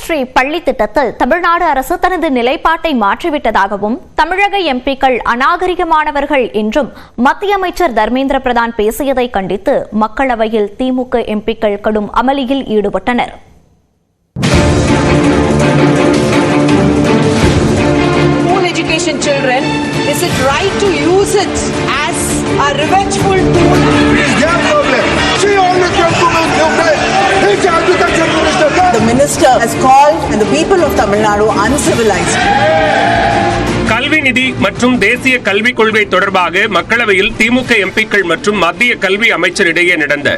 ஸ்ரீ பள்ளி திட்டத்தில் தமிழ்நாடு அரசு தனது நிலைப்பாட்டை மாற்றிவிட்டதாகவும் தமிழக எம்பிக்கள் அநாகரிகமானவர்கள் என்றும் மத்திய அமைச்சர் தர்மேந்திர பிரதான் பேசியதை கண்டித்து மக்களவையில் திமுக எம்பிக்கள் கடும் அமளியில் ஈடுபட்டனர் education children, is it right to use it as a revengeful tool? Minister. Has called and the people of Tamil Nadu uncivilized. கல்வி நிதி மற்றும் தேசிய கல்விக் கொள்கை தொடர்பாக மக்களவையில் திமுக எம்பிக்கள் மற்றும் மத்திய கல்வி அமைச்சரிடையே நடந்த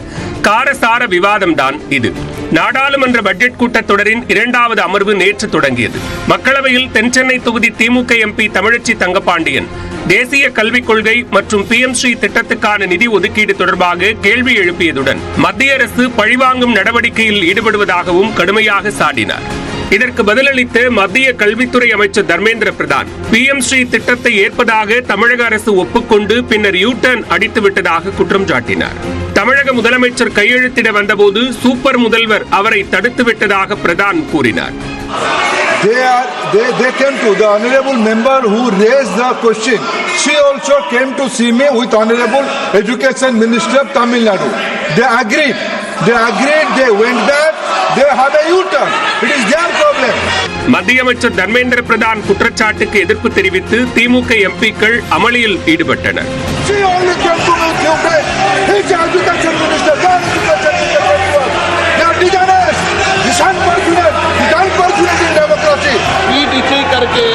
காரசார விவாதம்தான் இது நாடாளுமன்ற பட்ஜெட் கூட்டத்தொடரின் இரண்டாவது அமர்வு நேற்று தொடங்கியது. மக்களவையில் தென்சென்னை தொகுதி திமுக எம்பி தமிழச்சி தங்கபாண்டியன் தேசிய கல்விக் கொள்கை மற்றும் பி எம் ஸ்ரீ திட்டத்துக்கான நிதி ஒதுக்கீடு தொடர்பாக கேள்வி எழுப்பியதுடன் மத்திய அரசு பழிவாங்கும் நடவடிக்கையில் ஈடுபடுவதாகவும் கடுமையாக சாடினார். இதற்கு பதிலளித்த மத்திய கல்வித்துறை அமைச்சர் தர்மேந்திர பிரதான் பி எம் ஸ்ரீ திட்டத்தை ஏற்பதாக தமிழக அரசு ஒப்புக்கொண்டு பின்னர் யூ டர்ன் அடித்து விட்டதாக குற்றம் சாட்டினார் தமிழக முதலமைச்சர் கையெழுத்திட வந்தபோது சூப்பர் முதல்வர் அவரை தடுத்து விட்டதாக பிரதான் கூறினார் They are they, they came to the honorable member who raised the question. She also came to see me with honorable education minister of Tamil Nadu. They agreed. They agreed. They went back. They had a U-turn. It is their problem. மத்திய அமைச்சர் தர்மேந்திர பிரதான் குற்றச்சாட்டுக்கு எதிர்ப்பு தெரிவித்து திமுக எம்பிக்கள் அமளியில் ஈடுபட்டனர் She only came to me today. He's agriculture minister. They are agriculture minister. They are dishonest. It's unfortunate. It's unfortunate in democracy. पीठ इसी करके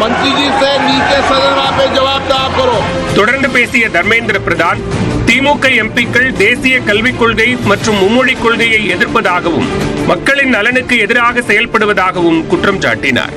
மந்திரிஜி சே நீச்சே சதனா பே ஜவாப் தா கரோ தொடர்ந்து பேசிய தர்மேந்திர பிரதான் திமுக எம்பிக்கள் தேசிய கல்விக் கொள்கை மற்றும் மும்மொழிக் கொள்கையை எதிர்ப்பதாகவும் மக்களின் நலனுக்கு எதிராக செயல்படுவதாகவும் குற்றம் சாட்டினார்.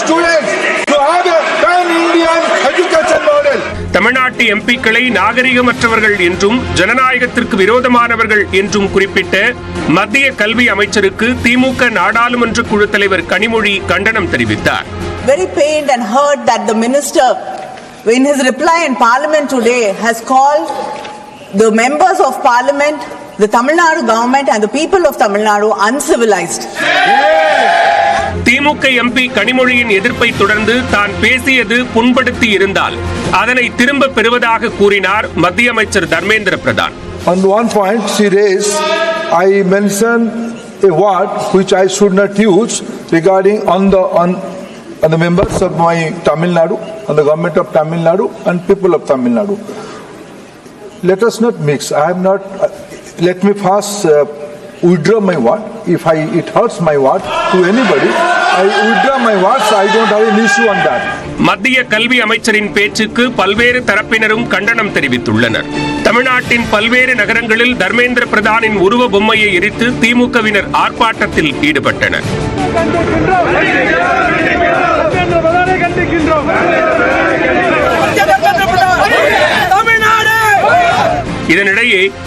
Students to have a pan-Indian education model. தமிழ்நாட்டு எம்பிக்களை நாகரிகமற்றவர்கள் என்றும் ஜனநாயகத்திற்கு விரோதமானவர்கள் என்றும் குறிப்பிட்ட மத்திய கல்வி அமைச்சருக்கு திமுக நாடாளுமன்ற குழு தலைவர் கனிமொழி கண்டனம் தெரிவித்தார் Very pained and hurt that the minister, in his reply in parliament today, has called the members of parliament, the Tamil Nadu government and the people of Tamil Nadu uncivilized. DMK MP கனிமொழியின் எதிர்ப்பை தொடர்ந்து தான் பேசியது புண்படுத்தி இருந்தால் அதனை திரும்ப பெறுவதாக கூறினார் மத்திய அமைச்சர் Dharmendra Pradhan On one point, she raised, I mentioned a word which I should not use regarding on the on, on the members of my Tamil Nadu, on the government of Tamil Nadu and people of Tamil Nadu. Let us not mix. I am not. Uh, let me first uh, withdraw my word. If I it hurts my word to anybody, மத்திய கல்வி அமைச்சரின் பேச்சுக்கு பல்வேறு தரப்பினரும் கண்டனம் தெரிவித்துள்ளனர். தமிழ்நாட்டின் பல்வேறு நகரங்களில் தர்மேந்திர பிரதானின் உருவ பொம்மையை எரித்து திமுகவினர் ஆர்ப்பாட்டத்தில் ஈடுபட்டனர்.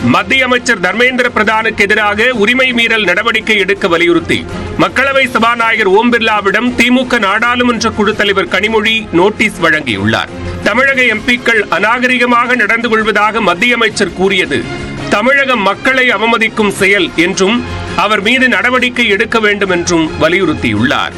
மத்திய அமைச்சர் தர்மேந்திர பிரதானுக்கு எதிராக உரிமை மீறல் நடவடிக்கை எடுக்க வலியுறுத்தி. மக்களவை சபாநாயகர் ஓம் பிர்லாவிடம் திமுக நாடாளுமன்ற குழு தலைவர் கனிமொழி நோட்டீஸ் வழங்கியுள்ளார். தமிழக எம்பிக்கள் அநாகரிகமாக நடந்து கொள்வதாக மத்திய அமைச்சர் கூறியது. தமிழக மக்களை அவமதிக்கும் செயல் என்றும் அவர் மீது நடவடிக்கை எடுக்க வேண்டும் என்றும் வலியுறுத்தியுள்ளார்.